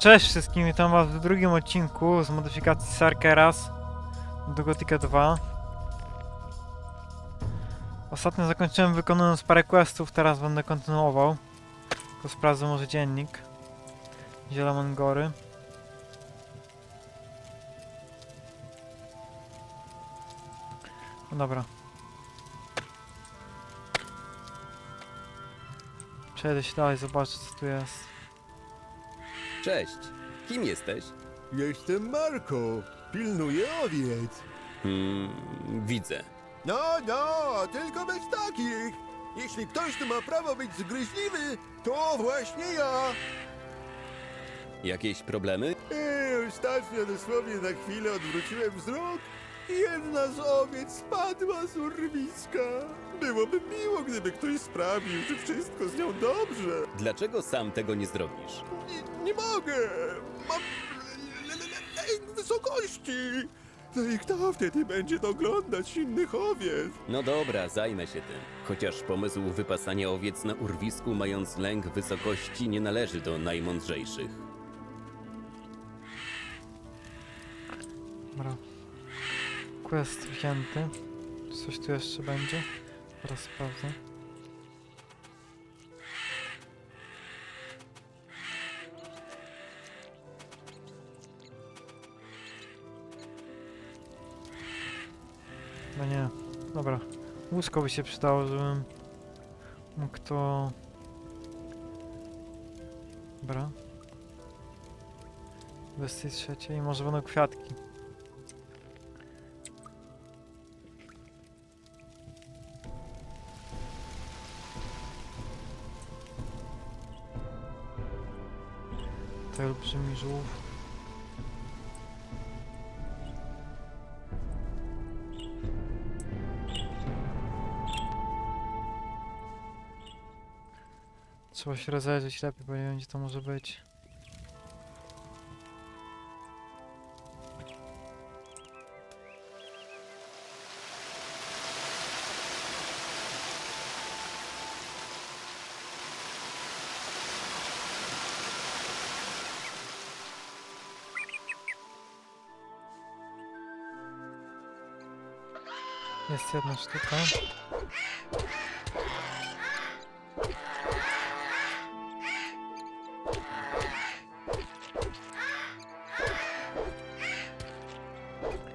Cześć wszystkim, witam was w drugim odcinku z modyfikacji Sarkeras do Gothica 2. Ostatnio zakończyłem wykonując parę questów, teraz będę kontynuował. Tylko sprawdzę może dziennik. Zielomon Gory. No dobra. Przejdę się dalej, zobaczę co tu jest. Cześć, kim jesteś? Jestem Marko, pilnuję owiec. Hmm, widzę. No, no, tylko bez takich. Jeśli ktoś tu ma prawo być zgryźliwy, to właśnie ja. Jakieś problemy? Ej, ostatnio dosłownie na chwilę odwróciłem wzrok jedna z owiec spadła z urwiska. Byłoby miło, gdyby ktoś sprawił, że wszystko z nią dobrze. Dlaczego sam tego nie zrobisz? Nie, nie mogę. Mam le- le- le- lęk wysokości. No i kto wtedy będzie doglądać innych owiec? No dobra, zajmę się tym. Chociaż pomysł wypasania owiec na urwisku mając lęk wysokości nie należy do najmądrzejszych. Dobra. Quest wzięty. Coś tu jeszcze będzie? Teraz sprawdzę. No nie. Dobra. Łóżko by się przydało, żebym mógł to... Dobra. Wersji trzeciej. Może będą kwiatki. Olbrzymi żółw. Trzeba się rozejrzeć lepiej, bo nie wiem gdzie to może być. Jest jedna sztuka.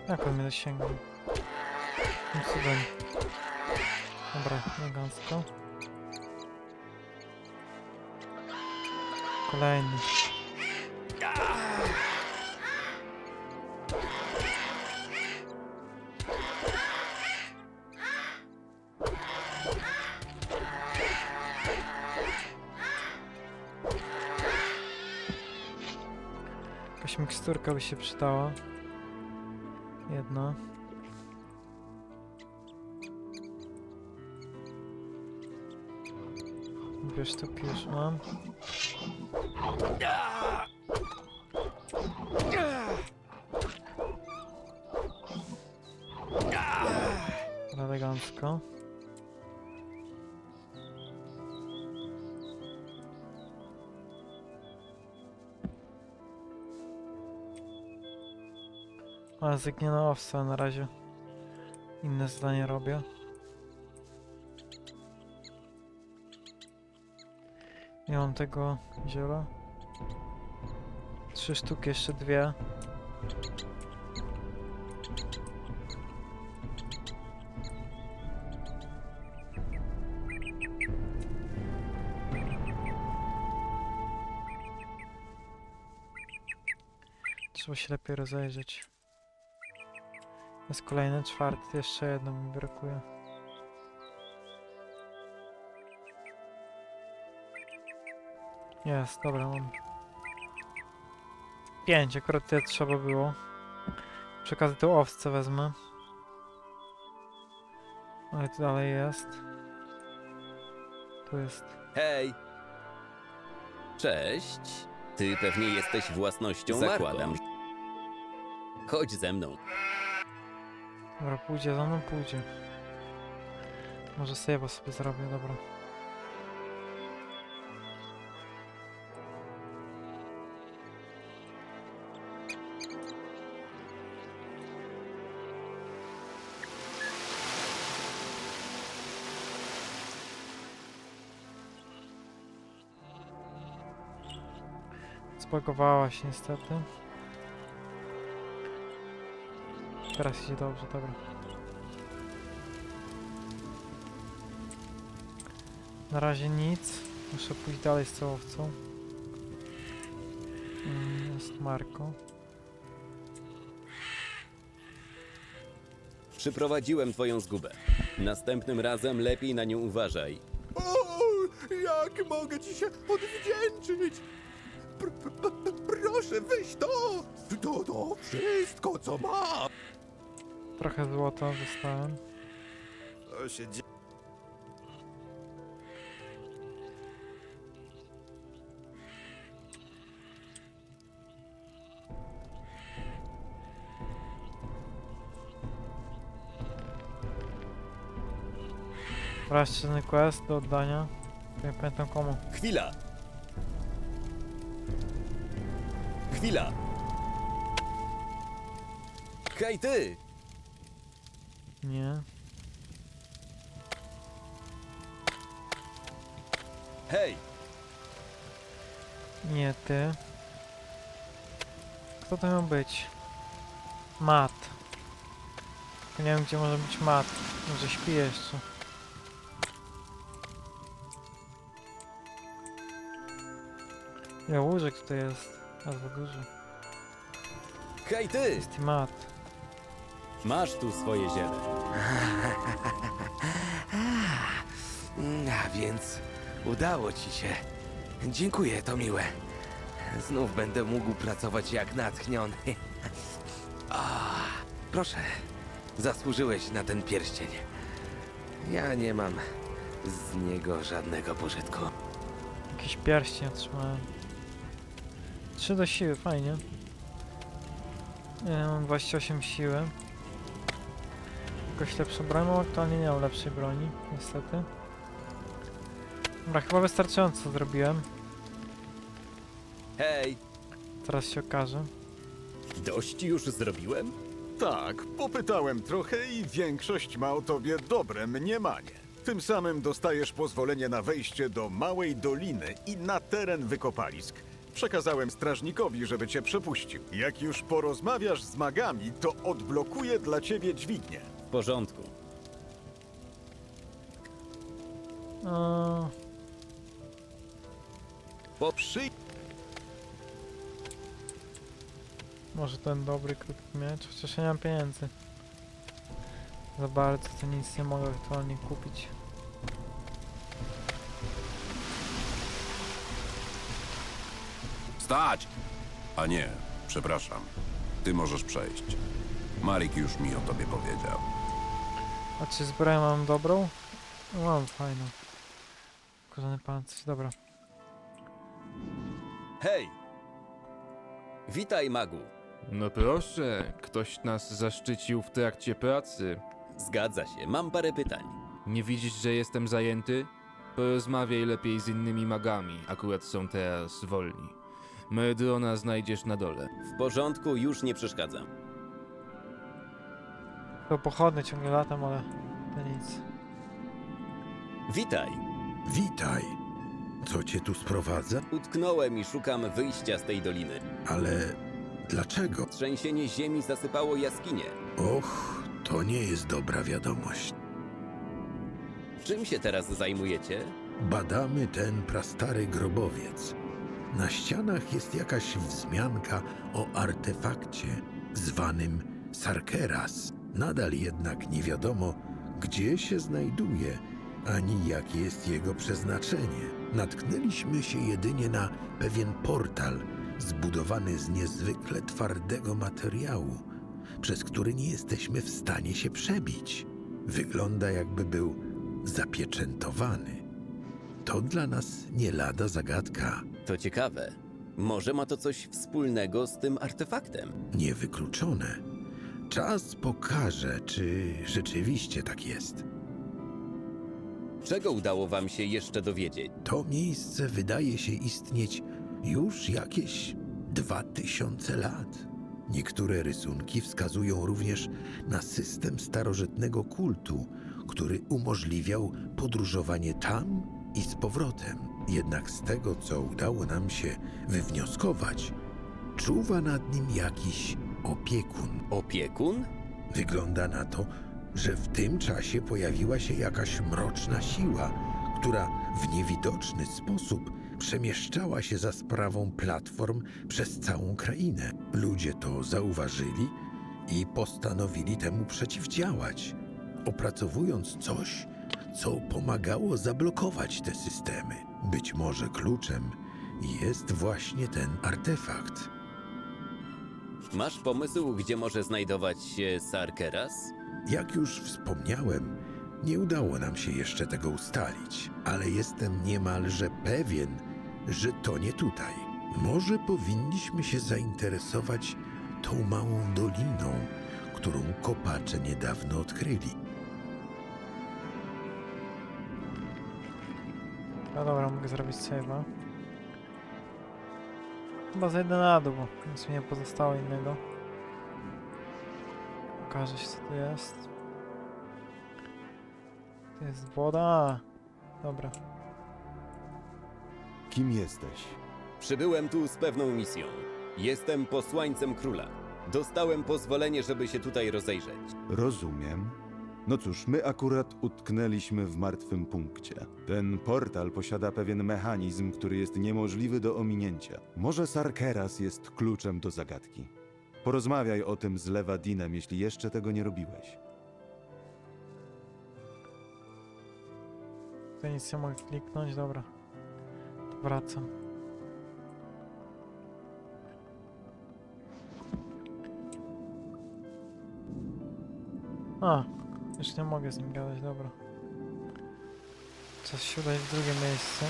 Jak on mnie dosięgnął? Tym cudem. Dobra, elegancko. Kolejny. Jakaś miksturka by się przydała. Jedna. Dwie sztuki już mam. Elegancko. Ale zagniona owca na razie. Inne zdanie robię. Nie mam tego ziela. Trzy sztuki, jeszcze dwie. Trzeba się lepiej rozejrzeć. Jest kolejny, czwarty, jeszcze jedno mi brakuje. Jest, dobra, mam. Pięć, akurat tyle trzeba było. Przy okazji tą owcę wezmę. Ale tu dalej jest. Tu jest. Hej! Cześć! Ty pewnie jesteś własnością Zakładam. Marko. Chodź ze mną. Dobra, pójdzie za mną, pójdzie. Może sejba sobie zrobię, dobra. Zbagowała się niestety. Teraz idzie dobrze, dobra. Na razie nic. Muszę pójść dalej z całowcą. Mm, Jest Marko. Przyprowadziłem twoją zgubę. Następnym razem lepiej na nią uważaj. O, jak mogę ci się odwdzięczyć? Pr pr pr proszę, weź to! To to wszystko, co mam! Trochę złota dostałem. Co się dzieje? Ten quest do oddania. Nie pamiętam komu. Chwila! Chwila! Hej ty! Nie. Hej! Nie ty. Kto to miał być? Mat. Tylko nie wiem gdzie może być mat. Może śpi jeszcze. Ile łóżek tutaj jest? Bardzo dużo. Hej ty! Jest i mat. Masz tu swoje ziele. A więc udało ci się. Dziękuję, to miłe. Znów będę mógł pracować jak natchniony. A, proszę, zasłużyłeś na ten pierścień. Ja nie mam z niego żadnego pożytku. Jakiś pierścień otrzymałem. 3 do siły, fajnie. Ja mam 28 siły. Jakoś lepszą broń, aktualnie nie mam lepszej broni, niestety. Dobra, chyba wystarczająco zrobiłem. Hej! Teraz się okaże. Dość już zrobiłem? Tak, popytałem trochę i większość ma o tobie dobre mniemanie. Tym samym dostajesz pozwolenie na wejście do małej doliny i na teren wykopalisk. Przekazałem strażnikowi, żeby cię przepuścił. Jak już porozmawiasz z magami, to odblokuje dla ciebie dźwignię. W porządku. Eee, Po przy... może ten dobry krótki miecz, chociaż ja nie mam pieniędzy. Za bardzo to nic nie mogę aktualnie kupić. Stać! A nie, przepraszam. Ty możesz przejść. Marik już mi o tobie powiedział. A czy zbroję mam dobrą? No, Mam fajną. Korzony pancerz, dobra. Hej! Witaj, magu. No proszę, ktoś nas zaszczycił w trakcie pracy. Zgadza się, mam parę pytań. Nie widzisz, że jestem zajęty? Porozmawiaj lepiej z innymi magami, akurat są teraz wolni. Merdrona znajdziesz na dole. W porządku, już nie przeszkadzam. To pochodny ciągle latam, ale to nic. Witaj! Witaj. Co cię tu sprowadza? Utknąłem i szukam wyjścia z tej doliny. Ale dlaczego? Trzęsienie ziemi zasypało jaskinię. Och, to nie jest dobra wiadomość. Czym się teraz zajmujecie? Badamy ten prastary grobowiec. Na ścianach jest jakaś wzmianka o artefakcie zwanym Sarkeras. Nadal jednak nie wiadomo, gdzie się znajduje, ani jakie jest jego przeznaczenie. Natknęliśmy się jedynie na pewien portal zbudowany z niezwykle twardego materiału, przez który nie jesteśmy w stanie się przebić. Wygląda jakby był zapieczętowany. To dla nas nie lada zagadka, To ciekawe. Może ma to coś wspólnego z tym artefaktem? niewykluczone. Czas pokaże, czy rzeczywiście tak jest. Czego udało wam się jeszcze dowiedzieć? To miejsce wydaje się istnieć już jakieś dwa tysiące lat. Niektóre rysunki wskazują również na system starożytnego kultu, który umożliwiał podróżowanie tam i z powrotem. Jednak z tego, co udało nam się wywnioskować, czuwa nad nim jakiś opiekun. Opiekun? Wygląda na to, że w tym czasie pojawiła się jakaś mroczna siła, która w niewidoczny sposób przemieszczała się za sprawą platform przez całą krainę. Ludzie to zauważyli i postanowili temu przeciwdziałać, opracowując coś, co pomagało zablokować te systemy. Być może kluczem jest właśnie ten artefakt. Masz pomysł, gdzie może znajdować się Sarkeras? Jak już wspomniałem, nie udało nam się jeszcze tego ustalić, ale jestem niemalże pewien, że to nie tutaj. Może powinniśmy się zainteresować tą małą doliną, którą kopacze niedawno odkryli. No dobra, mogę zrobić save'a. Chyba zejdę na dół, bo nic mi nie pozostało innego. Pokażę się co tu jest. To jest woda. Dobra. Kim jesteś? Przybyłem tu z pewną misją. Jestem posłańcem króla. Dostałem pozwolenie, żeby się tutaj rozejrzeć. Rozumiem. No cóż, my akurat utknęliśmy w martwym punkcie. Ten portal posiada pewien mechanizm, który jest niemożliwy do ominięcia. Może Sarkeras jest kluczem do zagadki. Porozmawiaj o tym z Lewadinem, jeśli jeszcze tego nie robiłeś. Tutaj nic mogę kliknąć, dobra. To wracam. A, już nie mogę z nim gadać, dobra. Czas się udać w drugie miejsce.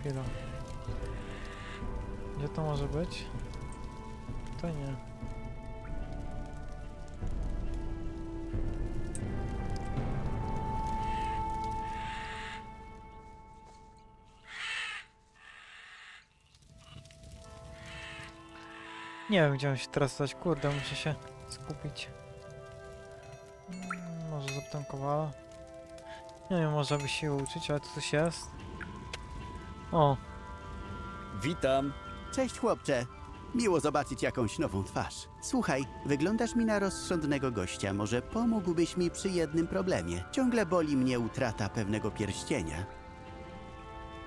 Chwila. Gdzie to może być? To nie. Nie wiem, gdzie mam się teraz dać. Kurde, muszę się skupić. Mm, Może zaptankowała. Nie wiem, może by się uczyć, ale tu coś jest. O, Witam. Cześć chłopcze. Miło zobaczyć jakąś nową twarz. Słuchaj, wyglądasz mi na rozsądnego gościa. Może pomógłbyś mi przy jednym problemie. Ciągle boli mnie utrata pewnego pierścienia.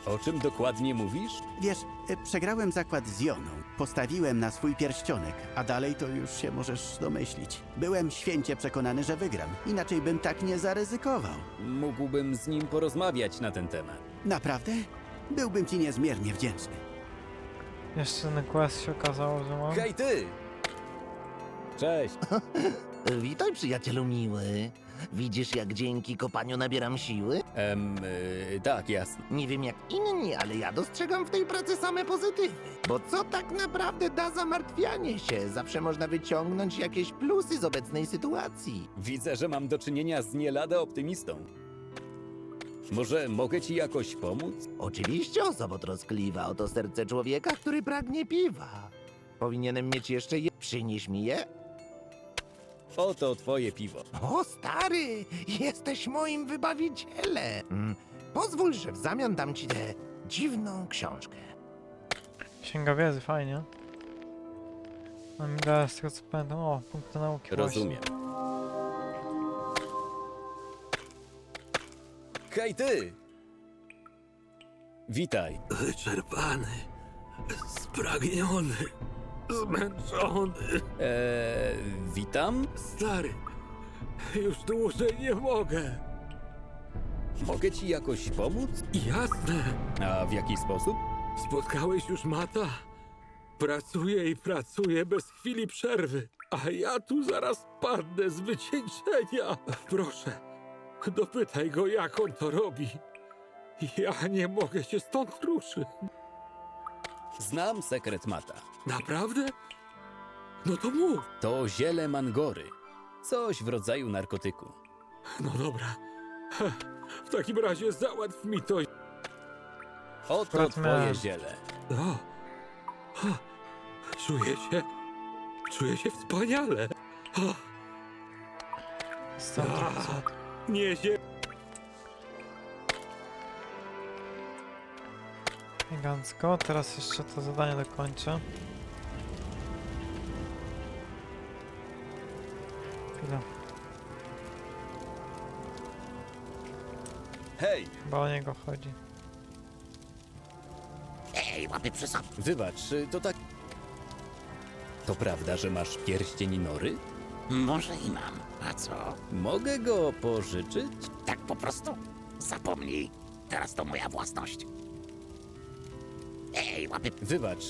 O czym dokładnie mówisz? Wiesz, e, przegrałem zakład z Joną. Postawiłem na swój pierścionek, a dalej to już się możesz domyślić. Byłem święcie przekonany, że wygram. Inaczej bym tak nie zaryzykował. Mógłbym z nim porozmawiać na ten temat. Naprawdę? Byłbym ci niezmiernie wdzięczny. jeszcze ten quest się okazało, że mam. Hej ty! Cześć. Witaj, przyjacielu miły. Widzisz, jak dzięki kopaniu nabieram siły? Em, y, tak, jasne. Nie wiem jak inni, ale ja dostrzegam w tej pracy same pozytywy. Bo co tak naprawdę da zamartwianie się? Zawsze można wyciągnąć jakieś plusy z obecnej sytuacji. Widzę, że mam do czynienia z nie lada optymistą. Może mogę ci jakoś pomóc? Oczywiście osoba troskliwa o to serce człowieka, który pragnie piwa. Powinienem mieć jeszcze je. Przynieś mi je? Oto twoje piwo. O, stary, jesteś moim wybawicielem. Mm, Pozwól, że w zamian dam ci tę dziwną książkę. Księga wiedzy, fajnie. A mi da z tego co pamiętam. O, punkty nauki. właśnie. Rozumiem. Hej ty! Witaj. Wyczerpany, spragniony, zmęczony. Eee, witam? Stary, już dłużej nie mogę. Mogę ci jakoś pomóc? Jasne. A w jaki sposób? Spotkałeś już Mata? Pracuje i pracuje bez chwili przerwy, a ja tu zaraz padnę z wycieńczenia. Proszę, dopytaj go, jak on to robi. Ja nie mogę się stąd ruszyć. Znam sekret Mata. Naprawdę? No to mów. To ziele mangory. Coś w rodzaju narkotyku. No dobra. W takim razie załatw mi to. Oto Akurat twoje miałem. ziele. O. O. Czuję się. Czuję się wspaniale. Centrum. Ah. co? Nie się... Elegancko. Teraz jeszcze to zadanie dokończę. Chwila. Hej! Chyba o niego chodzi. Ej, łapy sobie. Wybacz, y, to tak... To prawda, że masz pierścień Nory? Może i mam. A co? Mogę go pożyczyć? Tak po prostu? Zapomnij. Teraz to moja własność. Wybacz,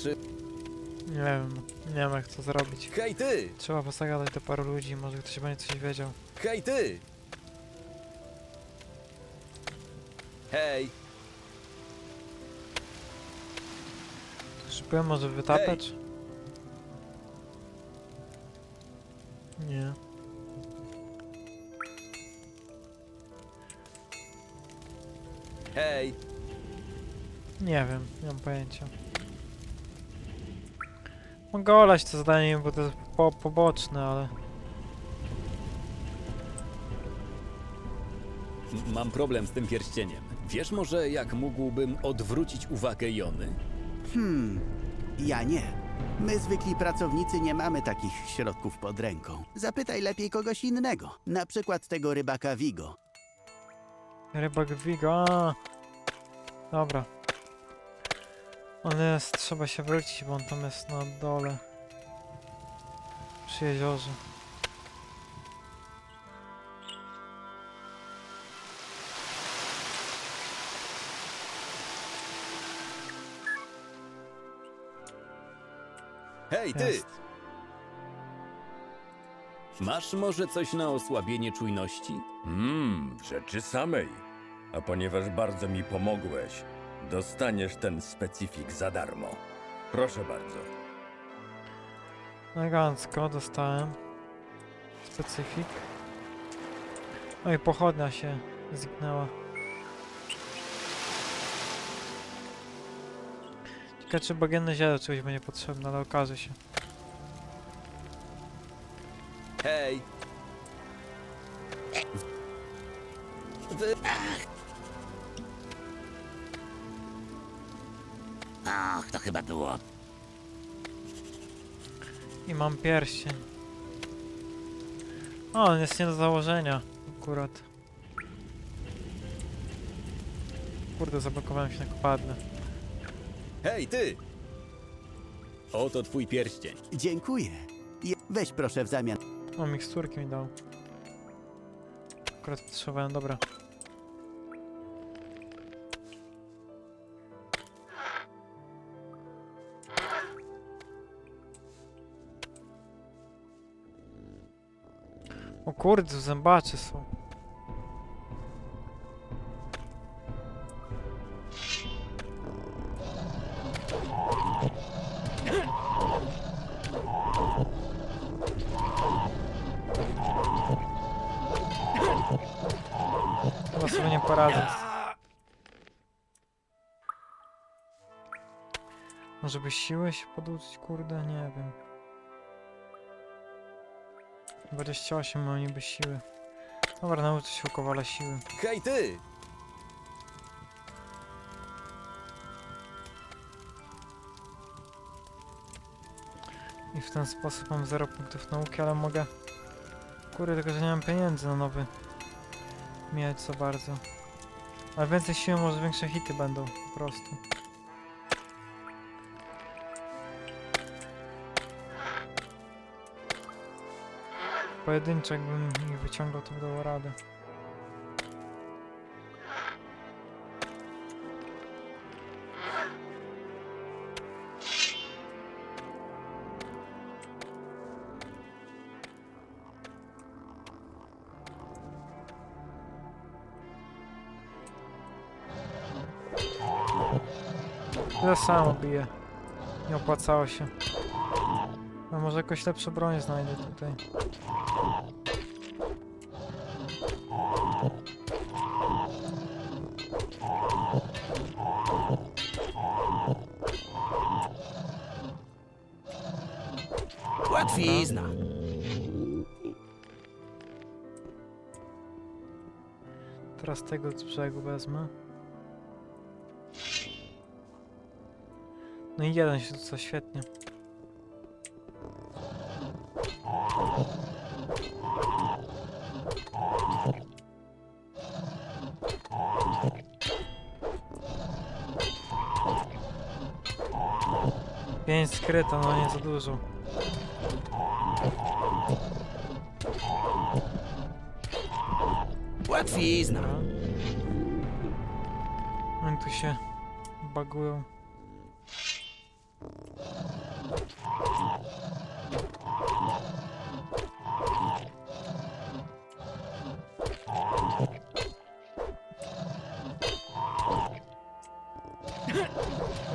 Nie wiem, nie wiem jak to zrobić. hej ty! Trzeba pozagadać do paru ludzi, może ktoś będzie coś wiedział. Hej ty! Hej! Szybko może wytapać? Nie. Hej! Nie wiem, nie mam pojęcia. Mogę olać to zadanie, bo to jest po poboczne, ale... Mam problem z tym pierścieniem. Wiesz może, jak mógłbym odwrócić uwagę Jony? Hmm, ja nie. My zwykli pracownicy nie mamy takich środków pod ręką. Zapytaj lepiej kogoś innego, na przykład tego rybaka Vigo. Rybak Vigo, a. Dobra. On jest, trzeba się wrócić, bo on tam jest na dole. Przy jeziorze. Hej ty! Jest. Masz może coś na osłabienie czujności? Mmm, w rzeczy samej. A ponieważ bardzo mi pomogłeś, dostaniesz ten specyfik za darmo. Proszę bardzo. Elegancko dostałem. Specyfik. Oj, pochodnia się zniknęła. Ciekawe, czy bagienne ziele czegoś będzie potrzebne, ale okaże się. Hej! Wy... Ach, to chyba było. I mam pierścień. O, on jest nie do założenia. Akurat. Kurde, zablokowałem się na kopadle. Hej ty! Oto twój pierścień. Dziękuję. Je- Weź proszę w zamian. O, miksturki mi dał. Akurat potrzebowałem, dobra. O kurde, zębacze są. Chyba sobie nie poradzę. Może by siłę się poduczyć, kurde, nie wiem. 28 mam niby siły. Dobra, nauczę się u Kowala siły. Hej ty! I w ten sposób mam 0 punktów nauki, ale mogę... Kurde, tylko że nie mam pieniędzy na nowy. Mieć za bardzo. Ale więcej siły, może większe hity będą, po prostu. Pojedyncze jakbym ich wyciągał, to by dało radę. Tyle samo bije. Nie opłacało się. No może jakoś lepsze broń znajdę tutaj. Łatwizna. Teraz tego z brzegu wezmę. No i jeden się rzuca, świetnie. Pięć skryta, no nie za dużo. Łatwizna. Oni tu się bagują.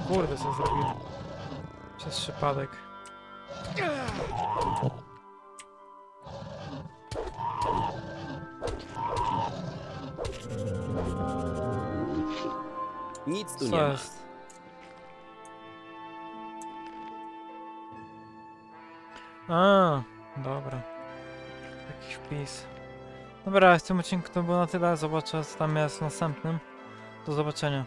Kurde, co zrobiłem? Przez przypadek. Nic tu Co nie ma. jest? A, dobra. Jakiś wpis. Dobra, w tym odcinku to było na tyle. Zobaczę co tam jest w następnym. Do zobaczenia.